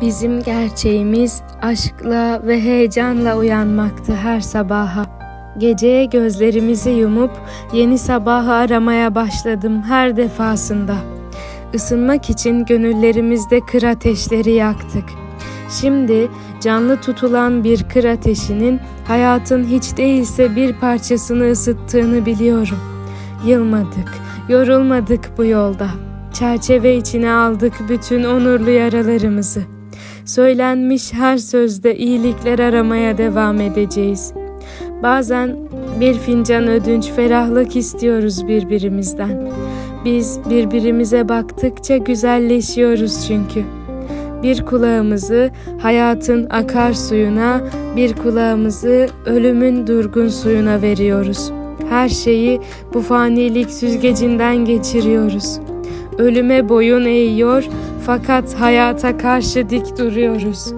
Bizim gerçeğimiz aşkla ve heyecanla uyanmaktı her sabaha. Geceye gözlerimizi yumup yeni sabahı aramaya başladım her defasında. Isınmak için gönüllerimizde kır ateşleri yaktık. Şimdi canlı tutulan bir kır ateşinin hayatın hiç değilse bir parçasını ısıttığını biliyorum. Yılmadık, yorulmadık bu yolda. Çerçeve içine aldık bütün onurlu yaralarımızı. Söylenmiş her sözde iyilikler aramaya devam edeceğiz. Bazen bir fincan ödünç ferahlık istiyoruz birbirimizden. Biz birbirimize baktıkça güzelleşiyoruz çünkü. Bir kulağımızı hayatın akar suyuna, bir kulağımızı ölümün durgun suyuna veriyoruz. Her şeyi bu fanilik süzgecinden geçiriyoruz. Ölüme boyun eğiyor fakat hayata karşı dik duruyoruz.